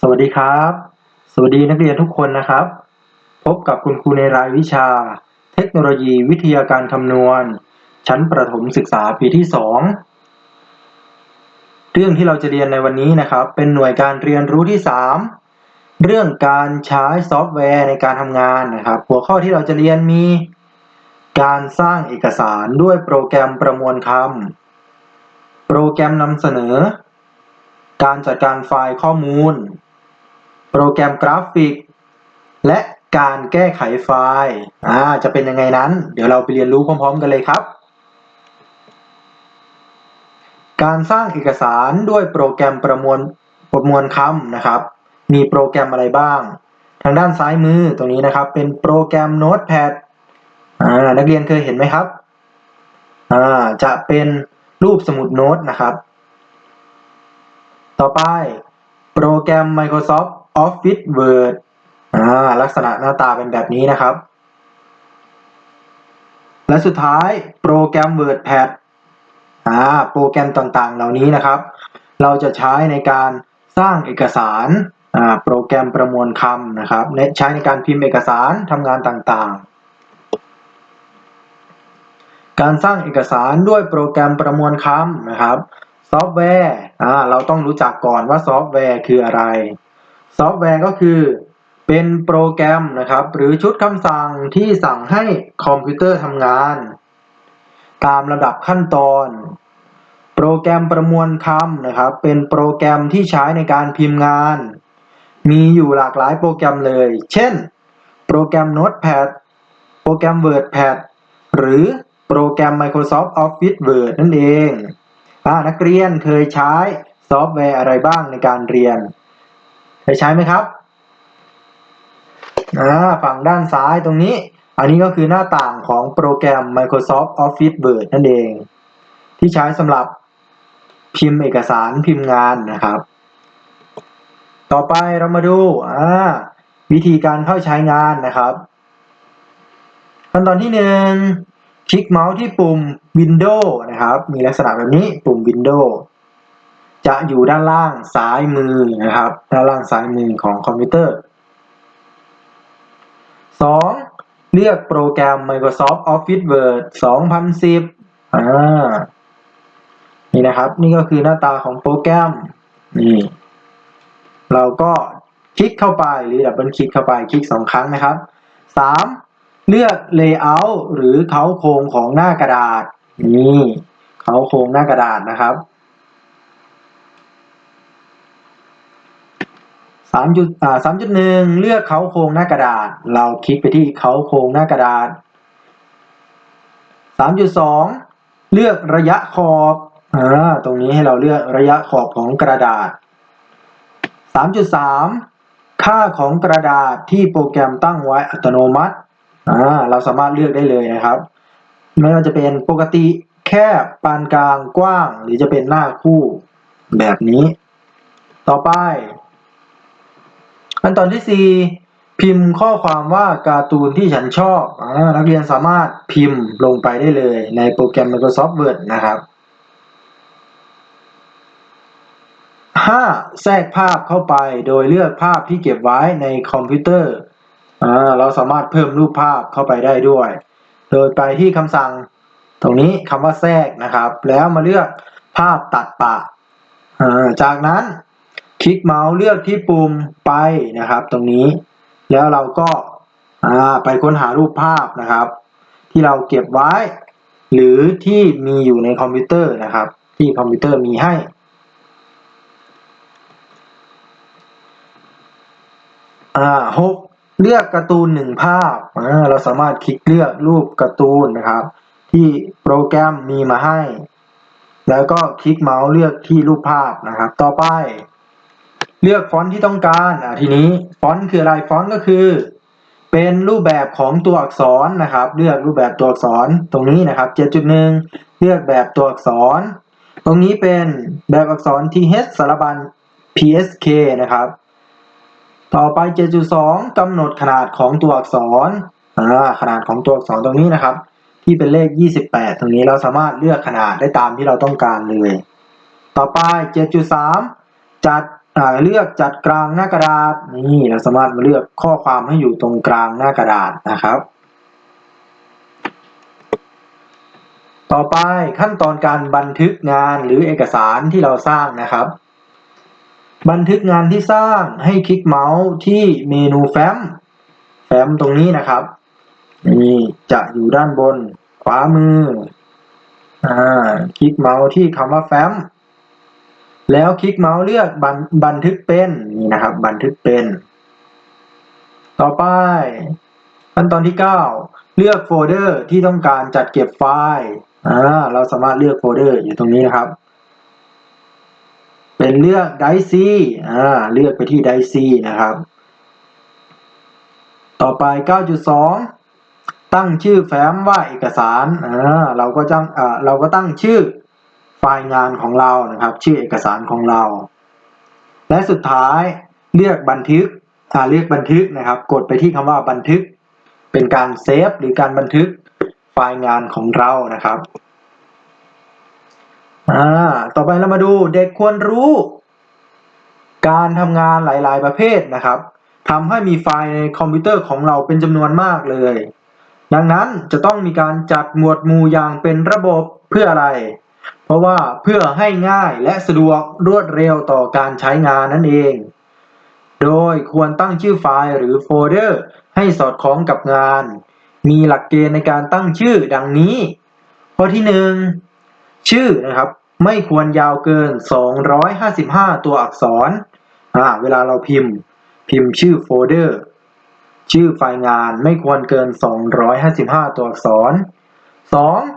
สวัสดีครับ สวัสดีนักเรียนทุกคนนะครับ พบกับคุณครูในรายวิชา เทคโนโลยีวิทยาการคำนวณ ชั้นประถมศึกษาปีที่ 2 เรื่องที่เราจะเรียนในวันนี้นะครับ เป็นหน่วยการเรียนรู้ที่ 3 เรื่องการใช้ซอฟต์แวร์ในการทำงานนะครับ หัวข้อที่เราจะเรียนมี การสร้างเอกสารด้วยโปรแกรมประมวลคำโปรแกรมนำเสนอการจัดการไฟล์ข้อมูล โปรแกรมกราฟิก และการแก้ไขไฟล์อ่าจะเป็นยังไงนั้น เดี๋ยวเราไปเรียนรู้พร้อม ๆ กันเลยครับ การสร้างเอกสารด้วยโปรแกรมประมวลประมวลคำนะครับ มีโปรแกรมอะไรบ้าง ทางด้านซ้ายมือตรงนี้นะครับ เป็นโปรแกรม Notepad อ่านักเรียนเคยเห็นไหมครับอ่าจะเป็นรูปสมุดโน้ตนะครับ ต่อไปโปรแกรม Microsoft Office Word อ่าลักษณะหน้าตาเป็นแบบนี้นะครับ และสุดท้ายโปรแกรม WordPad อ่าโปรแกรมต่างๆ เหล่านี้นะครับ เราจะใช้ในการสร้างเอกสารอ่าโปรแกรมประมวลคำนะครับใช้ในการพิมพ์เอกสารทำงานต่างๆการสร้างเอกสารด้วยโปรแกรมประมวลคำนะครับ ซอฟต์แวร์เราต้องรู้จักก่อนว่าซอฟต์แวร์คืออะไร ซอฟต์แวร์ก็คือเป็นโปรแกรมนะครับ หรือชุดคำสั่งที่สั่งให้คอมพิวเตอร์ทำงาน ตามระดับขั้นตอน โปรแกรมประมวลคำนะครับ เป็นโปรแกรมที่ใช้ในการพิมพ์งาน มีอยู่หลากหลายโปรแกรมเลย เช่น โปรแกรม Notepad โปรแกรม WordPad หรือโปรแกรม Microsoft Office Word นั่นเองอนักเรียนเคยใช้ซอฟต์แวร์อะไรบ้างในการเรียน เคยใช้ไหมครับฝั่งด้านซ้ายตรงนี้ อันนี้ก็คือหน้าต่างของโปรแกรม Microsoft Office Word นั่นเอง ที่ใช้สำหรับพิมพ์เอกสารพิมพ์งานนะครับ ต่อไปเรามาดูวิธีการเข้าใช้งานนะครับ ขั้นตอนที่หนึ่งคลิกเมาส์ที่ปุ่ม Windows นะครับ มีลักษณะแบบนี้ปุ่ม Windows จะอยู่ด้านล่างซ้ายมือนะครับ ด้านล่างซ้ายมือของคอมพิวเตอร์ 2. เลือกโปรแกรม Microsoft Office Word 2010อ่านี่นะครับ นี่ก็คือหน้าตาของโปรแกรมนี่เราก็คลิกเข้าไปหรือดับเบิลคลิกเข้าไปคลิกสองครั้งนะครับ 3. เลือก Layout หรือเขาโครงของหน้ากระดาษนี่เขาโครงหน้ากระดาษนะครับสามจุดอ่าสามจุดหนึ่งเลือกเขาโครงหน้ากระดาษ เราคลิกไปที่เขาโครงหน้ากระดาษสามจุดสองเลือกระยะขอบอ่าตรงนี้ให้เราเลือกระยะขอบของกระดาษสามจุดสามค่าของกระดาษที่โปรแกรมตั้งไว้อัตโนมัติอ่าเราสามารถเลือกได้เลยนะครับ ไม่ว่าจะเป็นปกติแคบปานกลางกว้าง หรือจะเป็นหน้าคู่แบบนี้ ต่อไป ขั้นตอนที่ 4 พิมพ์ข้อความว่าการ์ตูนที่ฉันชอบอนักเรียนสามารถพิมพ์ลงไปได้เลยในโปรแกรม Microsoft Word นะครับ 5. แทรกภาพเข้าไปโดยเลือกภาพที่เก็บไว้ในคอมพิวเตอร์เราสามารถเพิ่มรูปภาพเข้าไปได้ด้วย โดยไปที่คำสั่งตรงนี้คำว่าแทรกนะครับ แล้วมาเลือกภาพตัดปะจากนั้น คลิกเมาส์เลือกที่ปุ่มไปนะครับ ตรงนี้ แล้วเราก็ไปค้นหารูปภาพนะครับ ที่เราเก็บไว้ หรือที่มีอยู่ในคอมพิวเตอร์นะครับ ที่คอมพิวเตอร์มีให้หกเลือกการ์ตูนหนึ่งภาพ เราสามารถคลิกเลือกรูปการ์ตูนนะครับ ที่โปรแกรมมีมาให้ แล้วก็คลิกเมาส์เลือกที่รูปภาพนะครับ ต่อไป เลือกฟอนต์ที่ต้องการอ่าทีนี้ฟอนต์คืออะไรฟอนต์ก็คือ เป็นรูปแบบของตัวอักษรนะครับ เลือกรูปแบบตัวอักษรตรงนี้นะครับ 7.1 เลือกแบบตัวอักษร ตรงนี้เป็นแบบอักษร th สารบัญ psk นะครับ ต่อไป 7.2กำหนดขนาดของตัวอักษรอ่าขนาดของตัวอักษรตรงนี้นะครับ ที่เป็นเลข 28 ตรงนี้เราสามารถเลือกขนาดได้ตามที่เราต้องการเลย ต่อไป 7.3 จัดอ่า เลือกจัดกลางหน้ากระดาษนี่เราสามารถมาเลือกข้อความให้อยู่ตรงกลางหน้ากระดาษนะครับ ต่อไปขั้นตอนการบันทึกงานหรือเอกสารที่เราสร้างนะครับ บันทึกงานที่สร้างให้คลิกเมาส์ที่เมนูแฟ้มแฟ้มตรงนี้นะครับนี่จะอยู่ด้านบนขวามืออ่าคลิกเมาส์ที่คำว่าแฟ้ม แล้วคลิกเมาส์เลือกบันบันทึกเป็นนี่นะครับ บันทึกเป็น ต่อไป ขั้นตอนที่ 9 เลือกโฟลเดอร์ที่ต้องการจัดเก็บไฟล์อ่าเราสามารถเลือกโฟลเดอร์อยู่ตรงนี้นะครับ เป็นเลือกไดซีอ่าเลือกไปที่ไดซีนะครับ ต่อไป 9.2 ตั้งชื่อแฟ้มว่าเอกสารอ่าเราก็จังอ่าเราก็ตั้งชื่อ ไฟล์งานของเรานะครับ ชื่อเอกสารของเรา และสุดท้ายเลือกบันทึกอ่าเลือกบันทึกนะครับ กดไปที่คำว่าบันทึก เป็นการเซฟหรือการบันทึกไฟล์งานของเรานะครับอ่าต่อไปเรามาดูเด็กควรรู้ การทำงานหลาย ๆ ประเภทนะครับทำให้มีไฟล์ในคอมพิวเตอร์ของเราเป็นจำนวนมากเลย ดังนั้นจะต้องมีการจัดหมวดหมู่อย่างเป็นระบบเพื่ออะไร เพราะว่าเพื่อให้ง่ายและสะดวกรวดเร็วต่อการใช้งานนั่นเอง โดยควรตั้งชื่อไฟล์หรือโฟลเดอร์ ให้สอดคล้องกับงาน มีหลักเกณฑ์ในการตั้งชื่อดังนี้ ข้อที่หนึ่งชื่อนะครับ ไม่ควรยาวเกิน 255 ตัวอักษรอ่าเวลาเราพิมพ์ พิมพ์ชื่อโฟลเดอร์ ชื่อไฟล์งานไม่ควรเกิน 255 ตัวอักษร 2.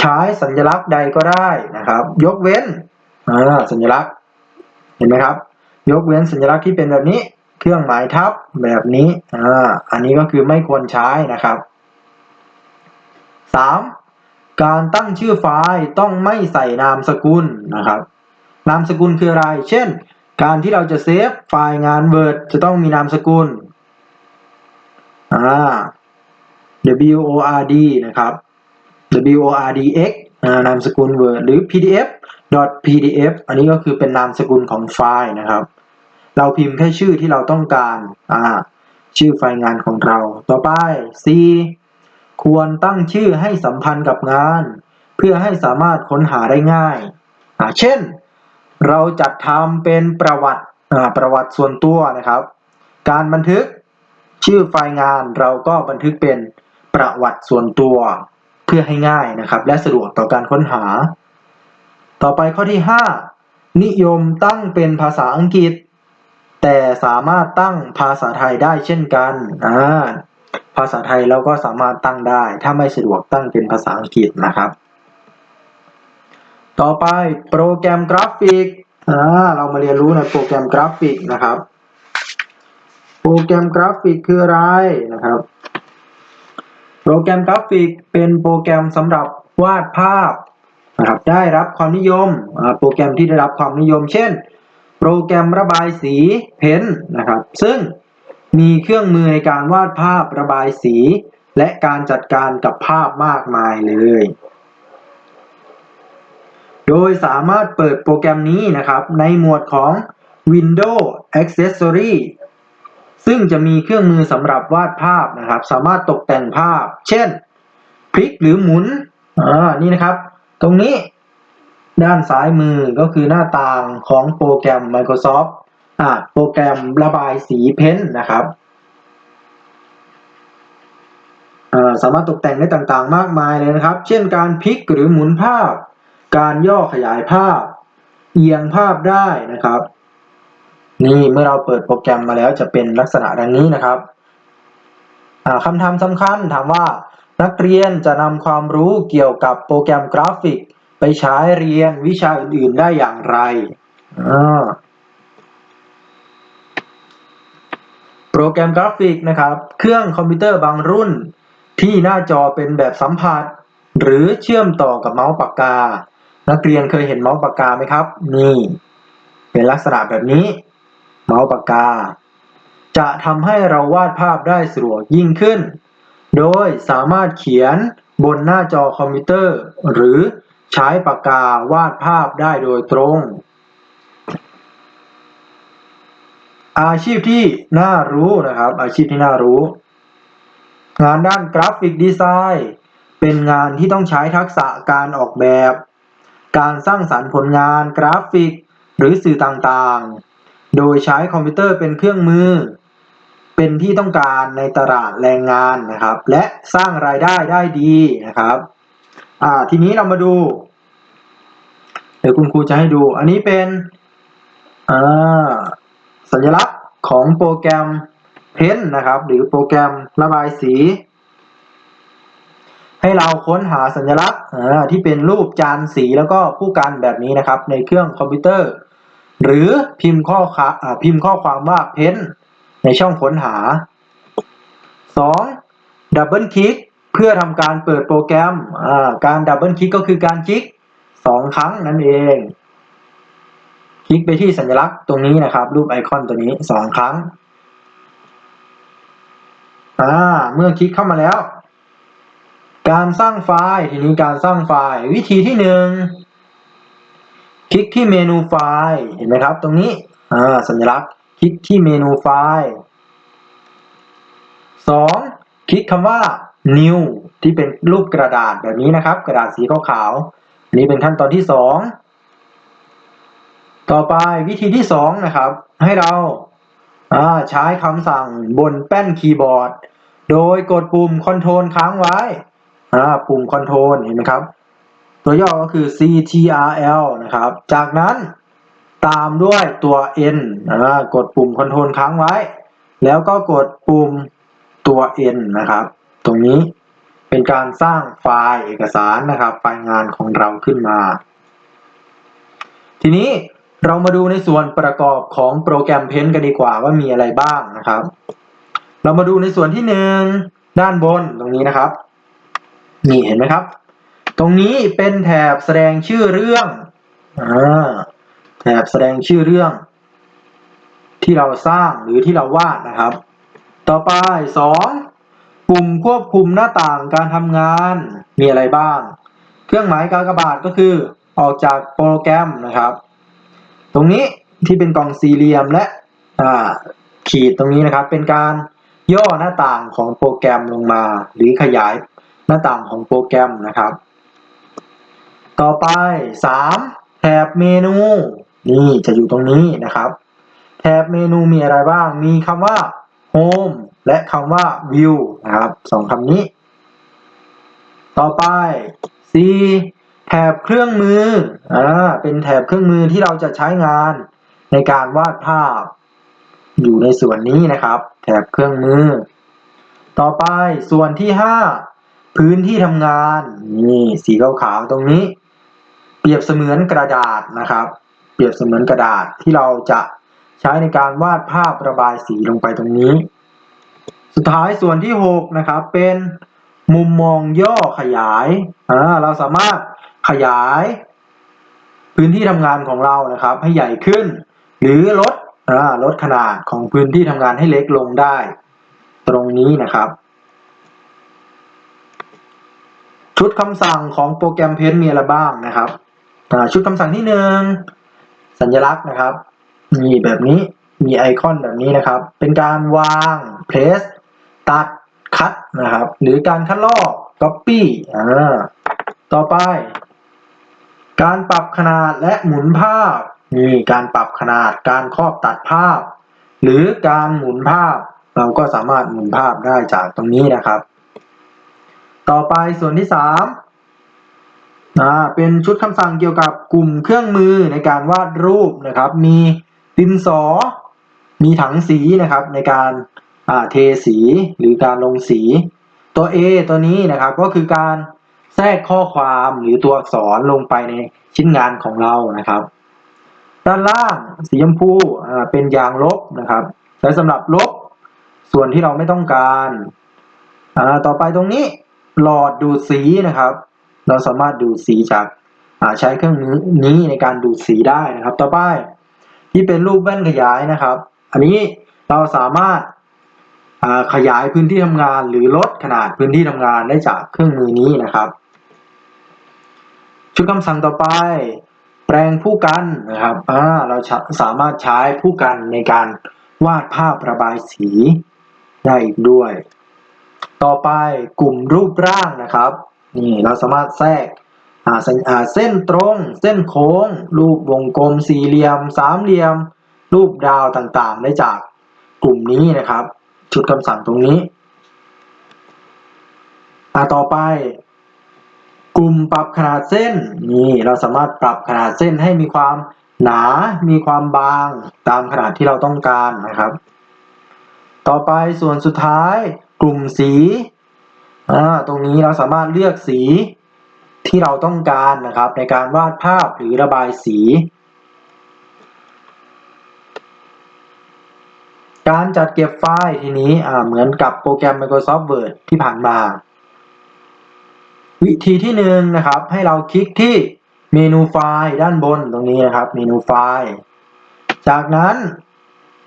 ใช้สัญลักษณ์ใดก็ได้นะครับ ยกเว้นสัญลักษณ์เห็นไหมครับ ยกเว้นสัญลักษณ์ที่เป็นแบบนี้ เครื่องหมายทับแบบนี้อ่าอันนี้ก็คือไม่ควรใช้นะครับ 3. การตั้งชื่อไฟล์ต้องไม่ใส่นามสกุลนะครับ นามสกุลคืออะไร เช่น การที่เราจะเซฟไฟล์งาน Word จะต้องมีนามสกุลอ่า word นะครับ wordx อ่านามสกุล Word หรือ pdf pdf อันนี้ก็คือเป็นนามสกุลของไฟล์นะครับ เราพิมพ์แค่ชื่อที่เราต้องการอ่าชื่อไฟล์งานของเรา ต่อไป c ควรตั้งชื่อให้สัมพันธ์กับงาน เพื่อให้สามารถค้นหาได้ง่ายอ่าเช่น เราจัดทำเป็นประวัติอ่าประวัติส่วนตัวนะครับ การบันทึกชื่อไฟล์งานเราก็บันทึกเป็นประวัติส่วนตัว พื่อให้ง่ายนะครับ และสะดวกต่อการค้นหา ต่อไปข้อที่ 5 นิยมตั้งเป็นภาษาอังกฤษ แต่สามารถตั้งภาษาไทยได้เช่นกันอ่าภาษาไทยเราก็สามารถตั้งได้ ถ้าไม่สะดวกตั้งเป็นภาษาอังกฤษนะครับ ต่อไปโปรแกรมกราฟิกอ่าเรามาเรียนรู้ในโปรแกรมกราฟิกนะครับ โปรแกรมกราฟิกคืออะไรนะครับ โปรแกรมกราฟิกเป็นโปรแกรมสำหรับวาดภาพนะครับได้รับความนิยมโปรแกรมที่ได้รับความนิยม เช่น โปรแกรมระบายสีเพ้นนะครับ ซึ่งมีเครื่องมือในการวาดภาพระบายสี และการจัดการกับภาพมากมายเลย โดยสามารถเปิดโปรแกรมนี้นะครับในหมวดของ Windows Accessory ซึ่งจะมีเครื่องมือสำหรับวาดภาพนะครับ สามารถตกแต่งภาพ เช่นพลิกหรือหมุนอ่านี่นะครับ ตรงนี้ด้านซ้ายมือก็คือหน้าต่างของโปรแกรม Microsoft อ่าโปรแกรมระบายสีเพ้นท์นะครับสามารถตกแต่งได้ต่างๆ มากมายเลยนะครับ เช่นการพลิกหรือหมุนภาพ การย่อขยายภาพ เอียงภาพได้นะครับ นี่เมื่อเราเปิดโปรแกรมมาแล้วจะเป็นลักษณะดังนี้นะครับคำถามสำคัญถามว่า นักเรียนจะนำความรู้เกี่ยวกับโปรแกรมกราฟิก ไปใช้เรียนวิชาอื่น ๆ ได้อย่างไรโปรแกรมกราฟิกนะครับ เครื่องคอมพิวเตอร์บางรุ่น ที่หน้าจอเป็นแบบสัมผัส หรือเชื่อมต่อกับเมาส์ปากกา นักเรียนเคยเห็นเมาส์ปากกาไหมครับ นี่ เป็นลักษณะแบบนี้ เมาส์ปากกา จะทำให้เราวาดภาพได้สะดวกยิ่งขึ้น โดยสามารถเขียนบนหน้าจอคอมพิวเตอร์ หรือใช้ปากกาวาดภาพได้โดยตรง อาชีพที่น่ารู้นะครับ อาชีพที่น่ารู้ งานด้านกราฟิกดีไซน์เป็นงานที่ต้องใช้ทักษะการออกแบบ การสร้างสรรค์ผลงานกราฟิก หรือสื่อต่างๆ โดยใช้คอมพิวเตอร์เป็นเครื่องมือ เป็นที่ต้องการในตลาดแรงงานนะครับ และสร้างรายได้ได้ดีนะครับทีนี้เรามาดู เดี๋ยวคุณครูจะให้ดู อันนี้เป็นสัญลักษณ์ของโปรแกรมเพนนะครับ หรือโปรแกรมระบายสี ให้เราค้นหาสัญลักษณ์ที่เป็นรูปจานสีแล้วก็ผู้กันแบบนี้นะครับ ในเครื่องคอมพิวเตอร์ หรือพิมพ์ข้อความอ่าพิมพ์ข้อความว่าเพนในช่องค้นหา 2. ดับเบิลคลิกเพื่อทำการเปิดโปรแกรม การดับเบิลคลิกก็คือการคลิกสองครั้งนั่นเอง คลิกไปที่สัญลักษณ์ตรงนี้นะครับ รูปไอคอนตัวนี้สองครั้งเมื่อคลิกเข้ามาแล้ว การสร้างไฟล์ ทีนี้การสร้างไฟล์ วิธีที่หนึ่ง คลิกที่เมนูไฟล์เห็นไหมครับ ตรงนี้อ่าสัญลักษณ์คลิกที่เมนูไฟล์สองคลิกคำว่า new ที่เป็นรูปกระดาษแบบนี้นะครับ กระดาษสีขาวๆนนี้เป็นขั้นตอนที่สองต่อไปวิธีที่สองนะครับ ให้เราอ่าใช้คำสั่งบนแป้นคีย์บอร์ด โดยกดปุ่ม Ctrl ค้างไว้อ่าปุ่ม Ctrl เห็นไหมครับ ตัวย่อก็คือ CTRL นะครับ จากนั้นตามด้วยตัว N อ่ากดปุ่ม Ctrl ค้างไว้ แล้วก็กดปุ่มตัว N นะครับ ตรงนี้เป็นการสร้างไฟล์เอกสารนะครับไฟล์งานของเราขึ้นมา ทีนี้เรามาดูในส่วนประกอบของโปรแกรมเพนกันดีกว่าว่ามีอะไรบ้างนะครับ เรามาดูในส่วนที่หนึ่งด้านบนตรงนี้นะครับ นี่เห็นไหมครับ ตรงนี้เป็นแถบแสดงชื่อเรื่องอแถบแสดงชื่อเรื่อง ที่เราสร้างหรือที่เราวาดนะครับ ต่อไปสองปุ่มควบคุมหน้าต่างการทำงานมีอะไรบ้าง เครื่องหมายกากบาทก็คือออกจากโปรแกรมนะครับ ตรงนี้ที่เป็นกล่องสี่เหลี่ยมและขีดตรงนี้นะครับ เป็นการย่อหน้าต่างของโปรแกรมลงมา หรือขยายหน้าต่างของโปรแกรมนะครับ ต่อไป 3. แถบเมนู นี่จะอยู่ตรงนี้นะครับ แถบเมนูมีอะไรบ้าง มีคำว่า Home และคำว่า View นะครับสองคำนี้ ต่อไป C แถบเครื่องมือ อ่า เป็นแถบเครื่องมือที่เราจะใช้งานในการวาดภาพ อยู่ในส่วนนี้นะครับ แถบเครื่องมือ ต่อไปส่วนที่ 5 พื้นที่ทำงาน นี่สีขาวๆตรงนี้ เปรียบเสมือนกระดาษนะครับ เปรียบเสมือนกระดาษที่เราจะใช้ในการวาดภาพระบายสีลงไปตรงนี้ สุดท้ายส่วนที่6นะครับเป็นมุมมองย่อขยายอ่าเราสามารถขยาย พื้นที่ทำงานของเรานะครับ ให้ใหญ่ขึ้น หรือลดอ่าลดขนาดของพื้นที่ทำงานให้เล็กลงได้ ตรงนี้นะครับชุดคำสั่งของโปรแกรมเพนมีอะไรบ้างนะครับ ชุดคำสั่งที่หนึ่งสัญลักษณ์นะครับนี่แบบนี้มีไอคอนแบบนี้นะครับ เป็นการวาง place ตัดคัดนะครับ หรือการคัดลอก copy อ่าต่อไป การปรับขนาดและหมุนภาพนี่การปรับขนาดการครอบตัดภาพ หรือการหมุนภาพ เราก็สามารถหมุนภาพได้จากตรงนี้นะครับ ต่อไปส่วนที่สาม อ่าเป็นชุดคำสั่งเกี่ยวกับกลุ่มเครื่องมือในการวาดรูปนะครับ มีดินสอ มีถังสีนะครับในการอ่าเทสีหรือการลงสี ตัว A ตัวนี้นะครับก็คือการแทรกข้อความหรือตัวอักษรลงไปในชิ้นงานของเรานะครับ ด้านล่างสีชมพูอ่าเป็นยางลบนะครับใช้สำหรับลบส่วนที่เราไม่ต้องการอ่าต่อไปตรงนี้หลอดดูดสีนะครับ เราสามารถดูดสีจากใช้เครื่องมือนี้ในการดูดสีได้นะครับ ต่อไปที่เป็นรูปแว่นขยายนะครับ อันนี้เราสามารถขยายพื้นที่ทำงาน หรือลดขนาดพื้นที่ทำงานได้จากเครื่องมือนี้นะครับ ชุดคำสั่งต่อไป แปลงผู้กันนะครับเราสามารถใช้ผู้กันในการวาดภาพระบายสีได้อีกด้วย ต่อไปกลุ่มรูปร่างนะครับ นี่เราสามารถแทรกอ่าเส้นตรง เส้นโค้ง รูปวงกลม สี่เหลี่ยม สามเหลี่ยม รูปดาวต่างๆ ได้จากกลุ่มนี้นะครับ ชุดคำสั่งตรงนี้อาต่อไป กลุ่มปรับขนาดเส้นนี่เราสามารถปรับขนาดเส้นให้มีความหนา มีความบางตามขนาดที่เราต้องการนะครับ ต่อไปส่วนสุดท้าย กลุ่มสี อ่าตรงนี้เราสามารถเลือกสีที่เราต้องการนะครับ ในการวาดภาพหรือระบายสี การจัดเก็บไฟล์ทีนี้อ่าเหมือนกับโปรแกรม Microsoft Word ที่ผ่านมา วิธีที่หนึ่งนะครับ ให้เราคลิกที่เมนูไฟล์ด้านบนตรงนี้นะครับ เมนูไฟล์ จากนั้น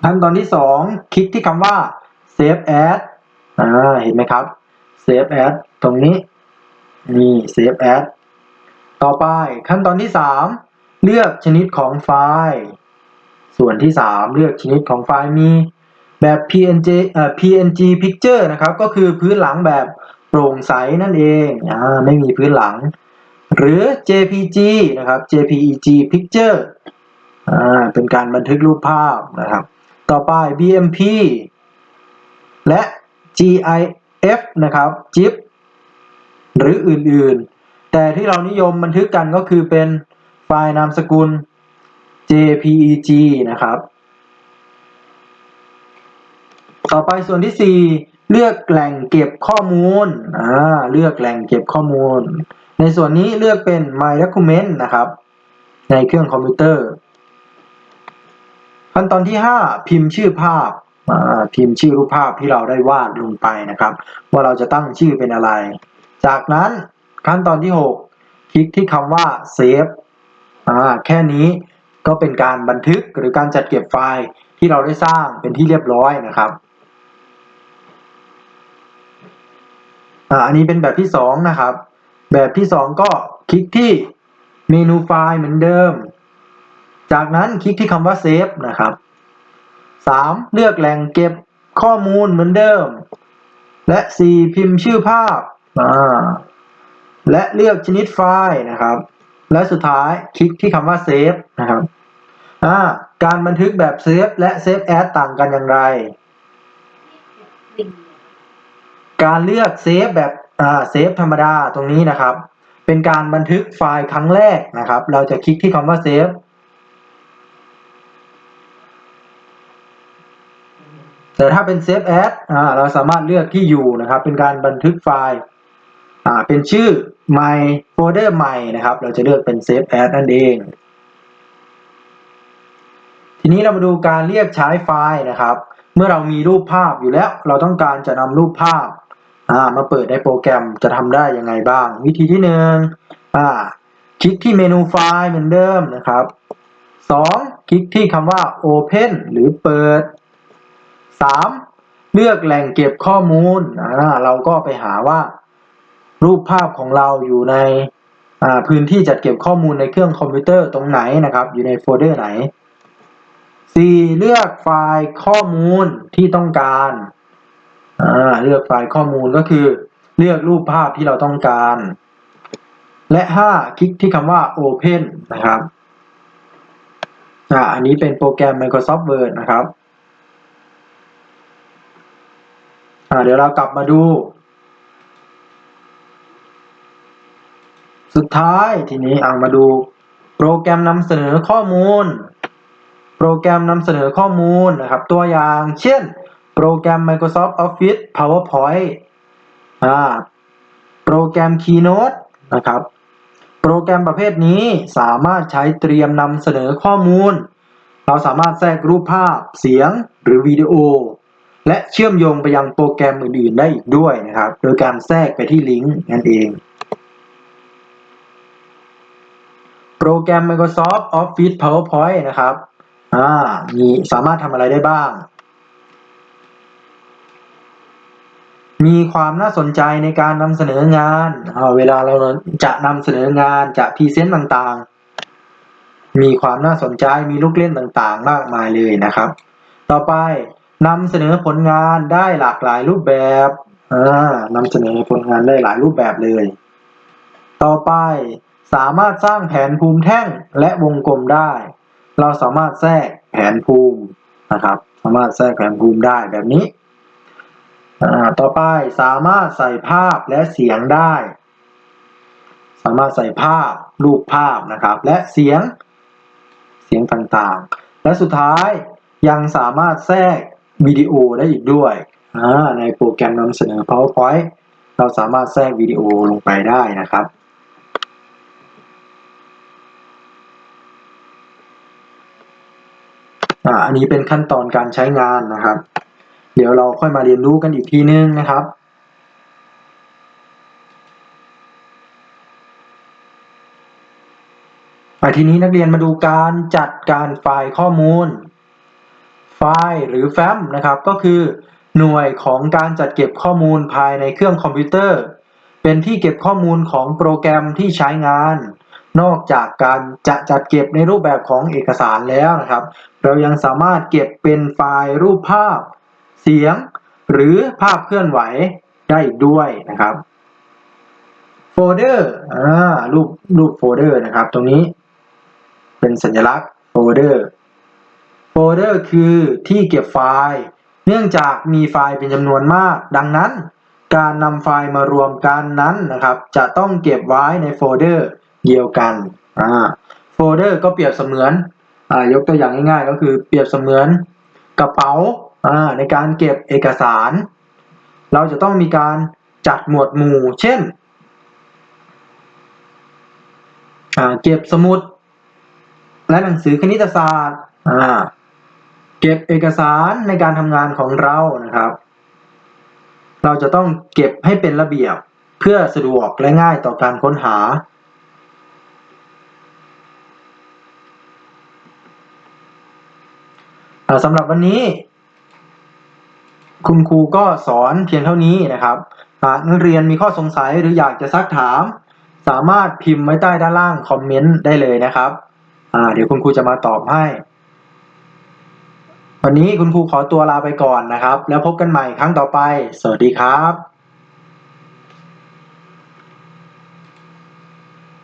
ขั้นตอนที่สองคลิกที่คำว่า Save As อ่าเห็นไหมครับ Save As ตรงนี้นี่ Save As ต่อไปขั้นตอนที่สามเลือกชนิดของไฟล์ ส่วนที่สามเลือกชนิดของไฟล์มีแบบ PNG เอ่อ PNG Picture นะครับ ก็คือพื้นหลังแบบโปร่งใสนั่นเองอ่าไม่มีพื้นหลัง หรือ JPG นะครับ JPEG Picture อ่าเป็นการบันทึกรูปภาพนะครับ ต่อไป BMP และ F นะครับ GIF หรืออื่นๆ แต่ที่เรานิยมบันทึกกันก็คือเป็นไฟล์นามสกุล JPEG นะครับ ต่อไปส่วนที่ 4 เลือกแหล่งเก็บข้อมูลอ่าเลือกแหล่งเก็บข้อมูล ในส่วนนี้เลือกเป็น My Document นะครับ ในเครื่องคอมพิวเตอร์ ขั้นตอนที่ 5 พิมพ์ชื่อภาพ พิมพ์ชื่อรูปภาพที่เราได้วาดลงไปนะครับ ว่าเราจะตั้งชื่อเป็นอะไร จากนั้นขั้นตอนที่ 6 คลิกที่คำว่า Save แค่นี้ก็เป็นการบันทึกหรือการจัดเก็บไฟล์ที่เราได้สร้างเป็นที่เรียบร้อยนะครับอันนี้เป็นแบบที่ 2 นะครับ แบบที่ 2 ก็คลิกที่เมนูไฟล์เหมือนเดิม จากนั้นคลิกที่คำว่า Save นะครับ 3. เลือกแหล่งเก็บข้อมูลเหมือนเดิม และ 4. พิมพ์ชื่อภาพและเลือกชนิดไฟล์นะครับ และสุดท้ายคลิกที่คำว่า Save นะครับการบันทึกแบบ Save และ Save As ต่างกันอย่างไร การเลือก Save แบบอ่า Save ธรรมดาตรงนี้นะครับ เป็นการบันทึกไฟล์ครั้งแรกนะครับ เราจะคลิกที่คำว่า Save แต่ถ้าเป็น Save As อ่าเราสามารถเลือกที่อยู่นะครับ เป็นการบันทึกไฟล์อ่าเป็นชื่อ My Folder ใหม่นะครับ เราจะเลือกเป็น Save As นั่นเอง ทีนี้เรามาดูการเรียกใช้ไฟล์นะครับ เมื่อเรามีรูปภาพอยู่แล้ว เราต้องการจะนำรูปภาพามาเปิดในโปรแกรมจะทำได้ยังไงบ้าง วิธีที่หนึ่งคลิกที่เมนูไฟล์เหมือนเดิมนะครับ 2. คลิกที่คำว่า Open หรือเปิด 3. เลือกแหล่งเก็บข้อมูลเราก็ไปหาว่า รูปภาพของเราอยู่ในพื้นที่จัดเก็บข้อมูลในเครื่องคอมพิวเตอร์ตรงไหนนะครับ อยู่ในโฟลเดอร์ไหน 4. เลือกไฟล์ข้อมูลที่ต้องการเลือกไฟล์ข้อมูลก็คือ เลือกรูปภาพที่เราต้องการ และ 5. คลิกที่คำว่า Open นะครับออันนี้เป็นโปรแกรม Microsoft Word นะครับ อ่าเดี๋ยวเรากลับมาดู สุดท้ายทีนี้เอามาดู โปรแกรมนำเสนอข้อมูล โปรแกรมนำเสนอข้อมูลนะครับ ตัวอย่างเช่น โปรแกรม Microsoft Office PowerPoint อ่าโปรแกรม Keynote นะครับ โปรแกรมประเภทนี้สามารถใช้เตรียมนำเสนอข้อมูล เราสามารถแทรกรูปภาพ เสียง หรือวิดีโอ และเชื่อมโยงไปยังโปรแกรมอื่นๆได้อีกด้วยนะครับ โดยการแทรกไปที่ลิงก์นั่นเอง โปรแกรม Microsoft Office PowerPoint นะครับอ่ามีสามารถทำอะไรได้บ้าง มีความน่าสนใจในการนำเสนองานเอาเวลาเราจะนำเสนองานจะพรีเซนต์ต่างๆ มีความน่าสนใจมีลูกเล่นต่างๆ มากมายเลยนะครับ ต่อไป นำเสนอผลงานได้หลากหลายรูปแบบอ่านำเสนอผลงานได้หลายรูปแบบเลย ต่อไปสามารถสร้างแผนภูมิแท่งและวงกลมได้ เราสามารถแทรกแผนภูมินะครับ สามารถแทรกแผนภูมิได้แบบนี้ต่อไปสามารถใส่ภาพและเสียงได้ สามารถใส่ภาพรูปภาพนะครับ และเสียงเสียงต่างๆ และสุดท้ายยังสามารถแทรก วิดีโอได้อีกด้วยในโปรแกรมนำเสนอ PowerPoint เราสามารถแทรกวิดีโอลงไปได้นะครับอันนี้เป็นขั้นตอนการใช้งานนะครับ เดี๋ยวเราค่อยมาเรียนรู้กันอีกทีนึงนะครับทีนี้นักเรียนมาดูการจัดการไฟล์ข้อมูล ไฟล์หรือแฟ้มนะครับก็คือ หน่วยของการจัดเก็บข้อมูลภายในเครื่องคอมพิวเตอร์ เป็นที่เก็บข้อมูลของโปรแกรมที่ใช้งาน นอกจากการจะจัดเก็บในรูปแบบของเอกสารแล้วนะครับ เรายังสามารถเก็บเป็นไฟล์รูปภาพ เสียง หรือภาพเคลื่อนไหวได้อีกด้วยนะครับโฟลเดอร์อ่ารูปรูปโฟลเดอร์นะครับ ตรงนี้เป็นสัญลักษณ์โฟลเดอร์ โฟลเดอร์คือที่เก็บไฟล์ เนื่องจากมีไฟล์เป็นจำนวนมาก ดังนั้น การนำไฟล์มารวมกันนั้นนะครับ จะต้องเก็บไว้ในโฟลเดอร์เดียวกันโฟลเดอร์ก็เปรียบเสมือนอยกตัวอย่างง่ายๆ ก็คือเปรียบเสมือนกระเป๋าในการเก็บเอกสาร เราจะต้องมีการจัดหมวดหมู่ เช่น เก็บสมุด และหนังสือคณิตศาสตร์ เก็บเอกสารในการทำงานของเรานะครับ เราจะต้องเก็บให้เป็นระเบียบเพื่อสะดวกและง่ายต่อการค้นหา สำหรับวันนี้ คุณครูก็สอนเพียงเท่านี้นะครับหากนักเรียนมีข้อสงสัยหรืออยากจะซักถาม สามารถพิมพ์ไว้ใต้ด้านล่างคอมเมนต์ได้เลยนะครับ เดี๋ยวคุณครูจะมาตอบให้ วันนี้คุณครูขอตัวลาไปก่อนนะครับ แล้วพบกันใหม่ครั้งต่อไป สวัสดีครับ